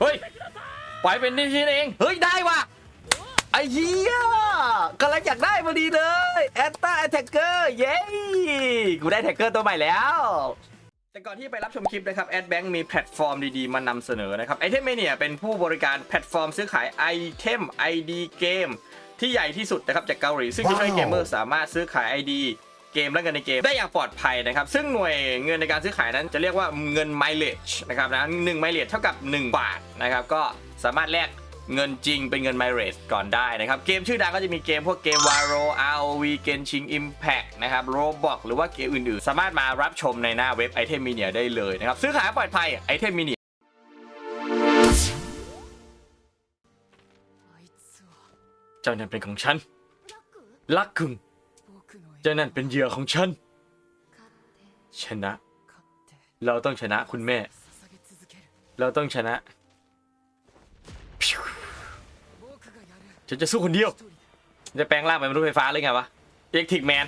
เฮ้ยปล่อยเป็นนิชินเองเฮ้ยได้ว่ะไอ้เหี้ยกำลังอยากได้พอดีเลยแอตตาแท็กเกอร์เย้กูได้แท็กเกอร์ตัวใหม่แล้ว แต่ก่อนที่ไปรับชมคลิปนะครับแอดแบงค์มีแพลตฟอร์มดีๆ มานำเสนอนะครับไอเทมเมเนียเป็นผู้บริการแพลตฟอร์มซื้อขายไอเทม ID เกมที่ใหญ่ที่สุดนะครับจากเกาหลี ซึ่งจะช่วยให้เกมเมอร์สามารถซื้อขาย ID เกมและเงินในเกมได้อย่างปลอดภัยนะครับ ซึ่งหน่วยเงินในการซื้อขายนั้นจะเรียกว่าเงินไมล์เลชนะครับนะหนึ่งไมล์เลชเท่ากับ 1 บาทนะครับก็สามารถแลกเงินจริงเป็นเงินไมล์เลชก่อนได้นะครับ เกมชื่อดังก็จะมีเกมพวกเกม Varo ROV Genshin Impact นะครับโรบอทหรือว่าเกมอื่นๆ สามารถมารับชมในหน้าเว็บไ i t e m i n i a ได้เลยนะครับ ซื้อขายปลอดภัยไ i t e m i n i a เจ้านั้นเป็นของฉันลักกึ่ง จ้านั่นเป็นเหยื่อของฉัน ชนะ เราต้องชนะคุณแม่ เราต้องชนะ ฉันจะสู้คนเดียว จะแปลงร่างเป็นมนุษย์ไฟฟ้าเลยไงวะ เอ็กทิกแมน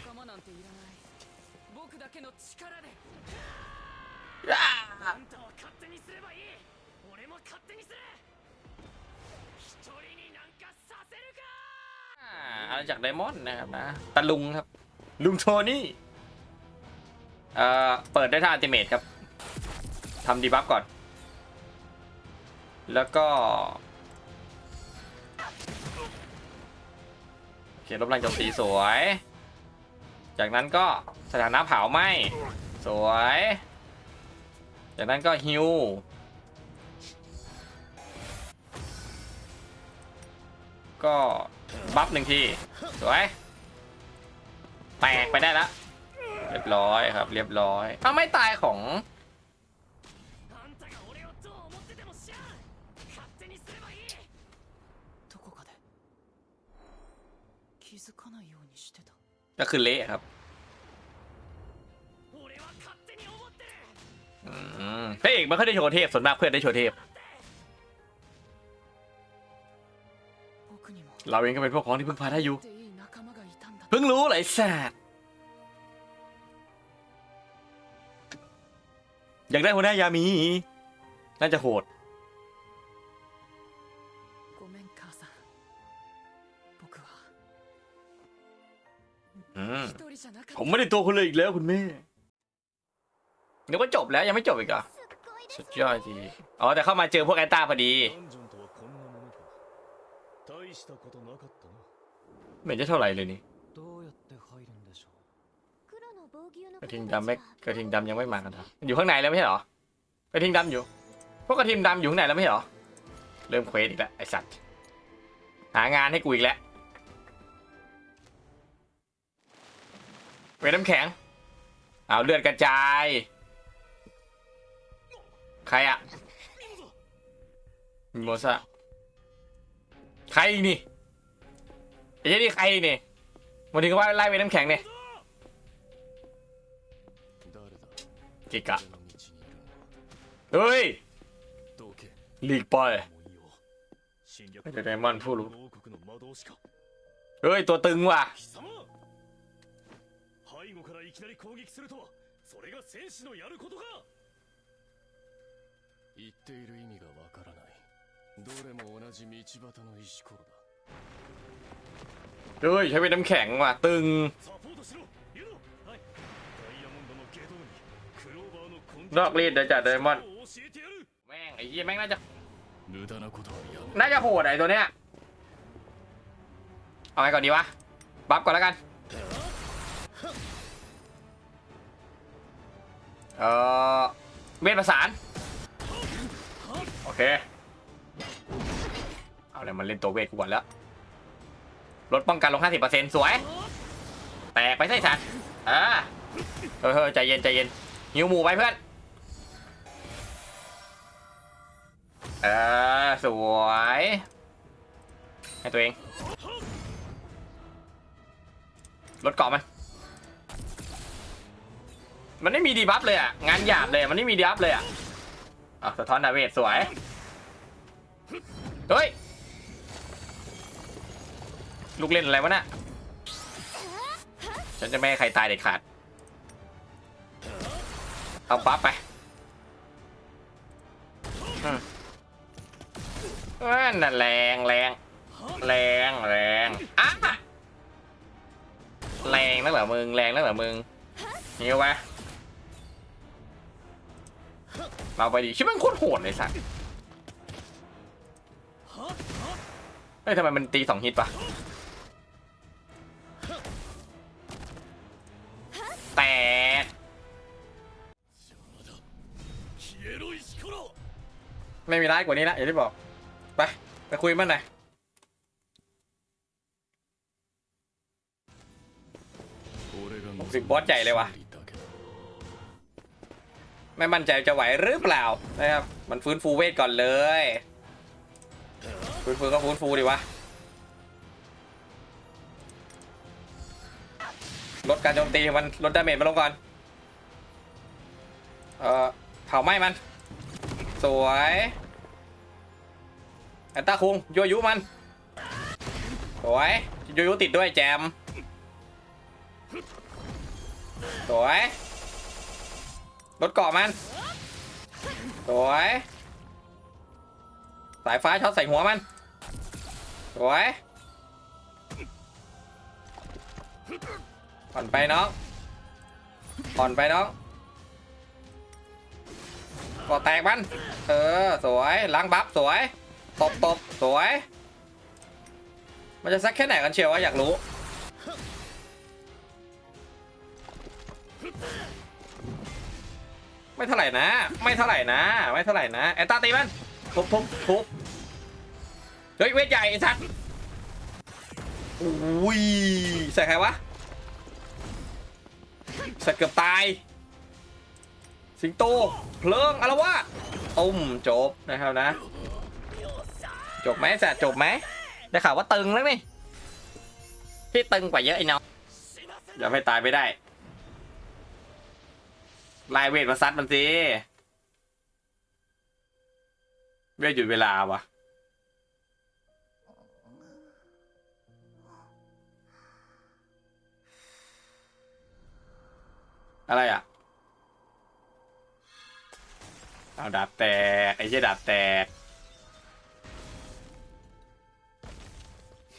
อาณาจักรไดมอนด์นะครับนะตะลุงครับ ลุงโทนี่เอ่อเปิดได้ท่าอัติเมทครับทำดีบัฟก่อน แล้วก็โอเคลบแรงโจมตีสวย จากนั้นก็สถานะเผาไหมสวย จากนั้นก็ฮิวก็บัฟหนึ่งที สวย แตกไปได้แล้วเรียบร้อยครับ เรียบร้อย ถ้าไม่ตายของก็คือเละครับเพระเอกไม่ค่อยได้โชว์เทพส่วนมากเพื่อนได้โชว์เทพ เราเองก็เป็นพวกของที่พึ่งพาได้อยู่ งรู้เลยไอ้แสดอยากได้หัวหน้ายามี น่าจะโหด ごめん母さん僕は อืม 一人じゃなかっ ผมไม่ได้ตัวคุณเลยอีกแล้วคุณแม่เดี๋ยวก็จบแล้วยังไม่จบอีกเหรอสุดยอดทีอ๋อแต่เข้ามาเจอพวกแอนต้าพอดี ダンジョンとはこんなものか大したことなかったな ไม่เห็นจะเท่าไหร่เลยนี่ กระทิงดำไม่กระทิงดำยังไม่มากันเหรออยู่ข้างในแล้วไม่ใช่หรอกระทิงดำอยู่พวกกระทิงดำอยู่ข้างในแล้วไม่ใช่หรอเริ่มเควสอีกแล้วไอสัตว์หางานให้กูอีกแล้วเวน้ำแข็งเอาเลือดกระจาย ใครอะมิโมซาใครอีกนี่ไอ้เจ้านี่ใครอีกนี่วันนี้ก็ว่าไล่เวน้ำแข็งเนี่ย กิกะ 俺の道にいるのは เฮ้ย どけ หลีกไป もういいよ侵略 ไม่ใช่ไดมอนด์ผู้รู้ この王国の魔導士か เฮ้ย ตัวตึงว่ะ 貴様背後からいきなり攻撃するとはそれが戦士のやることか言っている意味がわからないどれも同じ道端の石ころだ เฮ้ย ใช้เป็นน้ำแข็งว่ะ ตึง นอกรีดเดี๋ยวจัดไดมอนด์แม่งไอ้ยี่แม่งน่าจะน่าจะโหดไอ้ตัวเนี้ยเอาไงก่อนดีวะบัฟก่อนแล้วกันเออเวทประสานโอเคเอาเลยมันเล่นตัวเวทกูก่นแล้วลดป้องกันลง 50%สวย แตกไปใส่สัตว์อ่าเออใจเย็นใจเย็นหิวหมูไปเพื่อน เออ สวย ให้ตัวเอง ลดเกาะมัน มันไม่มีดีบัฟเลยอะ งานหยาบเลย มันไม่มีดีบัฟเลยอะอะสะท้อนดาเมจสวย เฮ้ย ลูกเล่นอะไรวะน่ะ ฉันจะไม่ให้ใครตายเด็ดขาด เอาปั๊บไป นั่นแรงแรงแรงแรงอะแรงนั่นเหรอมึงแรงนั่นเหรอมึงเงี้ยวะเราไปดิชิบังโคตรโหดเลยสัตว์เฮ้ยทำไมมันตีสองฮิตปะแต่ไม่มีร้ายกว่านี้ละอย่าได้บอก ไปไปคุยมันหน่อยสิบบอสใหญ่เลยว่ะ ไม่มั่นใจจะไหวหรือเปล่านะครับ มันฟื้นฟูเวทก่อนเลย ฟื้นฟูก็ฟื้นฟูดีวะ ลดการโจมตีมันลดดาเมจมาลงก่อน เอ่อเผาไหม้มัน สวย แอนต้าคุงยั่วยุมันสวยยั่วยุติดด้วยแจมสวยรถเกาะมันสวยสายฟ้าช็อตใส่หัวมันสวยผ่อนไปน้องผ่อนไปน้องก่อแตกมัน เออ สวยล้างบัฟสวย ตบตบสวย มันจะซักแค่ไหนกันเชียววะอยากรู้ ไม่เท่าไหร่นะ ไม่เท่าไหร่นะ ไม่เท่าไหร่นะแอนตาตีมันทุบทุบทุบเฮ้ยเวทใหญ่ไอ้สัตว์อุ้ยใส่ใครวะใส่เกือบตาย สิงโต เพลิงอารวาสตุ้มจบนะครับนะ จบไหมสัตว์จบไหมได้ข่าวว่าตึงแล้วนี่พี่ตึงกว่าเยอะไอ้น้องอย่าให้ตายไปได้ลายเวทมาซัดมันสิเวทหยุดเวลาวะอะไรอะเอาดาบแตกไอ้เชี่ยดาบแตก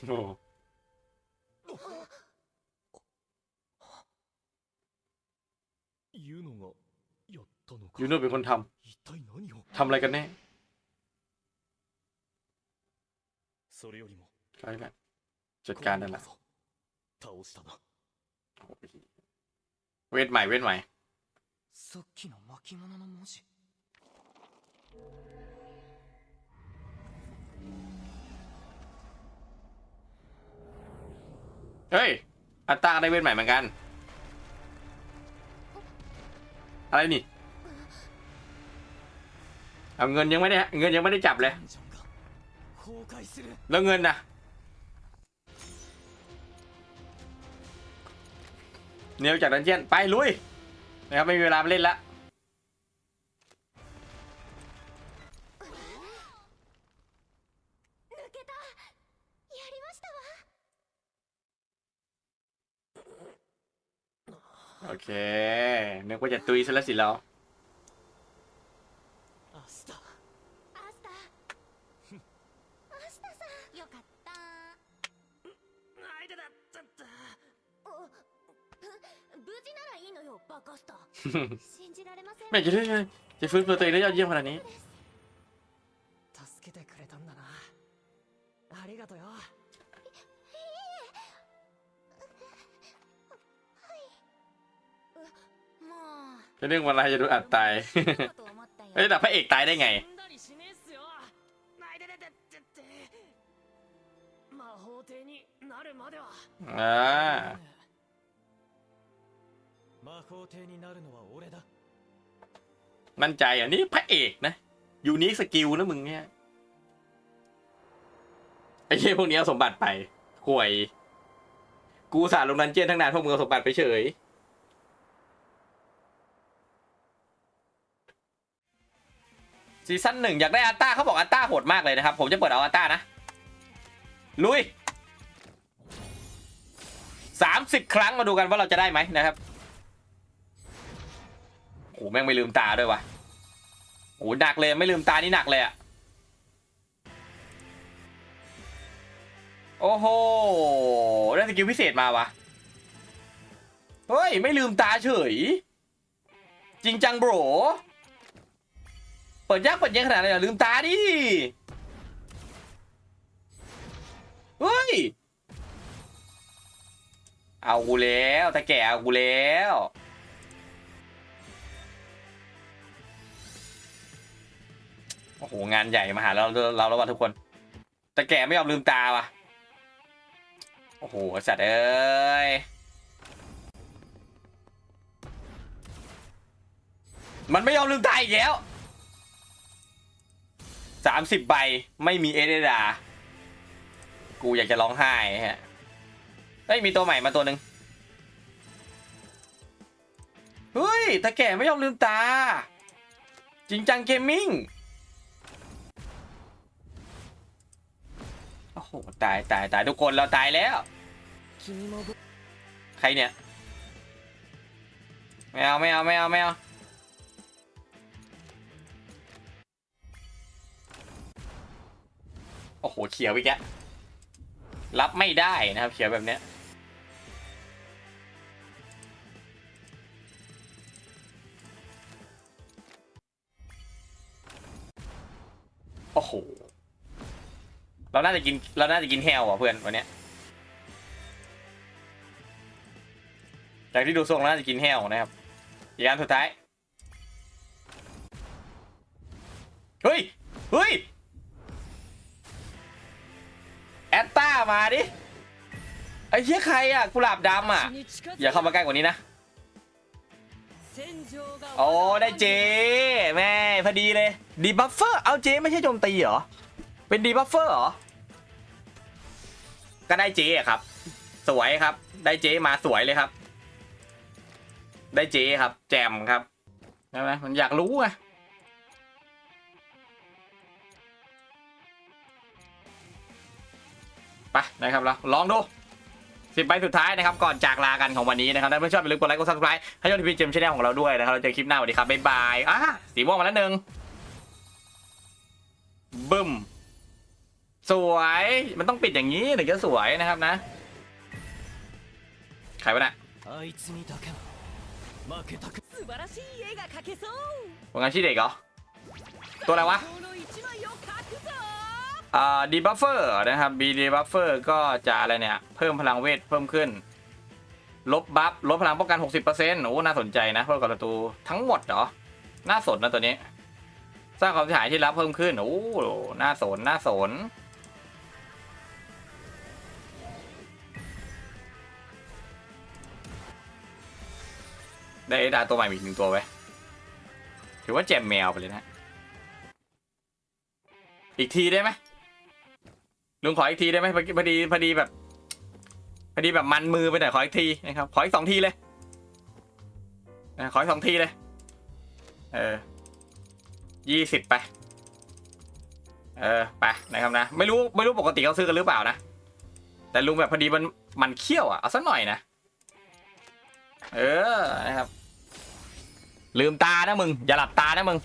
โอ้ ユノがやったのか ยูโน่เป็นคนท 一体何をำทำอะไรกันแน่ それよりも ใช่แหละจัดการนั่นแหละ 倒したな เวทใหม่เวทใหม่ さっきの巻物の文字 เฮ้ย อัตตาได้เวทใหม่เหมือนกัน อะไรนี่ เอาเงินยังไม่ได้ เงินยังไม่ได้จับเลย แล้วเงินนะเนียวจากดันเจียนไปลุยนะครับไม่มีเวลาเล่นละ โอเคนึกว่าจะตุยซะแล้วสิเรา アスタアスタアスタさんよかったあいただったったお無事ならいいのよバカスタ信じられません ไม่จะได้จะฟื้นฟูตัวเองได้ยอดเยี่ยมขนาดนี้ 助けてくれたんだなありがとうよ จะเรื่องวันไรจะดูอัดตาย เฮ้ยแต่พระเอกตายได้ไงอ่ามั่นใจอะนี่พระเอกนะ ยูนิคสกิลนะมึงเนี่ยไอ้เช่พวกนี้เอาสมบัติไปข่วย กูสารลงนันเจียนทั้งนานพวกมึงเอาสมบัติไปเฉย ซีซั่นหนึ่งอยากได้อัตตาเขาบอกอัตตาโหดมากเลยนะครับ ผมจะเปิดเอาอัตตานะ ลุยสามสิบครั้งมาดูกันว่าเราจะได้ไหมนะครับโอ้แม่งไม่ลืมตาด้วยวะโอ้หนักเลยไม่ลืมตานี่หนักเลยอะโอ้โหได้สกิลพิเศษมาวะเฮ้ย ไม่ลืมตาเฉย จริงจังโบร เปิดยากเปิดเย็นขนาดไหนอย่าลืมตาดิเฮ้ย เอากูแล้วตาแก่เอากูแล้วโอ้โหงานใหญ่มาหาเราเราแล้วว่ะทุกคนแต่แกไม่ยอมลืมตาว่ะโอ้โหสัตว์เอ้ยมันไม่ยอมลืมตาอีกแล้ว สามสิบใบไม่มีเอเดดา กูอยากจะร้องไห้ฮะเฮ้ยมีตัวใหม่มาตัวหนึ่งเฮ้ยตาแก่ไม่ยอมลืมตา จริงจังเกมมิ่งโอ้โหตายตายตายทุกคนเราตายแล้ว ใครเนี่ยไม่เอาไม่เอาไม่เอาไม่เอา อ้โหเขียวอีกแล้วรับไม่ได้นะครับ เขียวแบบเนี้ยโอ้โหเราน่าจะกินเราน่าจะกินแฮวอะเพื่อนวันเนี้ยจากที่ดูทรงแล้วน่าจะกินแห้วนะครับอีกอันสุดท้ายเฮ้ยเฮ้ย มาดิไอ้เหี้ยใครอะกุหลาบดำอะอย่าเข้ามาใกล้กว่านี้นะโอ้ได้เจแม่พอดีเลยดีบัฟเฟอร์เอาเจไม่ใช่โจมตีเหรอเป็นดีบัฟเฟอร์เหรอก็ได้เจครับ สวยครับ ได้เจมาสวยเลยครับ ได้เจครับ แจมครับใช่ไหมมันอยากรู้ไง ไปนะครับเราลองดูสิบใบสุดท้ายนะครับก่อนจากลากันของวันนี้นะครับถ้าเพื่อนชอบอย่าลืมกดไลค์กดซับสไครต์ให้ยอดทีมจิจมช่องของเราด้วยนะครับเราเจอคลิปหน้าสวัสดีครับบ๊ายบายอะสีม่วงมาแล้วหนึ่งบึ้มสวยมันต้องปิดอย่างนี้ถึงจะสวยนะครับนะใครวะเนี่ยผลงานชีเด็กเหรอตัวอะไรวะ ดีบัฟเฟอร์นะครับ B ดีบัฟเฟอร์ก็จะอะไรเนี่ย เพิ่มพลังเวทเพิ่มขึ้น ลบบัฟลดพลังป้องกัน 60%โอ้น่าสนใจนะเพิ่มกับศัตรูทั้งหมดเหรอ น่าสนนะตัวนี้ สร้างความเสียหายที่รับเพิ่มขึ้น โอ้น่าสนน่าสนได้ดาตัวใหม่อีกหนึ่งตัวไว้ถือว่าแจมแมวไปเลยนะ อีกทีได้ไหม ลุงขออีกทีได้ไหมพอดีพอดีพอดีแบบ พอดีแบบมันมือไปหน่อยขออีกทีนะครับขออีกสองทีเลยนะขออีกสองทีเลย เออยี่สิบไป เออไปนะครับนะ ไม่รู้ไม่รู้ปกติเขาซื้อกันหรือเปล่านะ แต่ลุงแบบพอดีมันมันเขี้ยวอะเอาสักหน่อยนะเออนะครับ ลืมตานะมึง อย่าหลับตานะมึง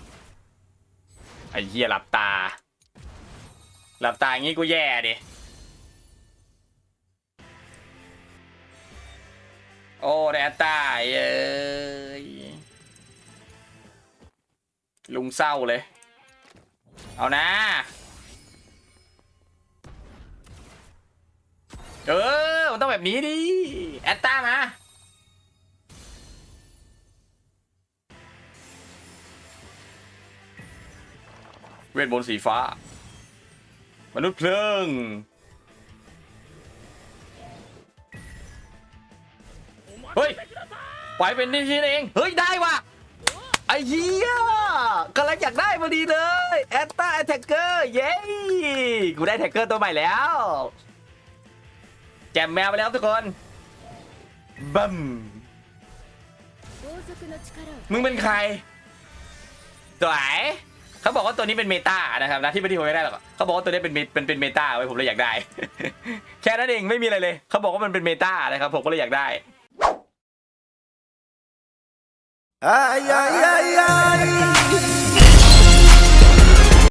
ไอ้เหี้ยหลับตา หลับตาอย่างงี้กูแย่ดิโอ้แดตาเอ้ยลุงเศร้าเลย เอานะ เออ มันต้องแบบนี้ดิ แอตตามาเวทมนสีฟ้า มนุษย์เพลิงเฮ้ยปล่อยเป็นนิชินเอง เฮ้ย ได้ว่ะไอ้เหี้ยกำลังอยากได้พอดีเลยแอตตาแท็กเกอร์เย้กูได้แท็กเกอร์ตัวใหม่แล้ว แจมแมวไปแล้วทุกคนบัมมึงเป็นใครตัวไห เขาบอกว่าตัวนี้เป็นเมตานะครับนะที่ไม่ที่ผมไม่ได้หรอกเขาบอกว่าตัวนี้เป็นเป็นเป็นเมตาไว้ผมเลยอยากได้ แค่นั้นเองไม่มีอะไรเลยเขาบอกว่ามันเป็นเมตานะครับผมก็เลยอยากได้ Ay, ay, ay, ay.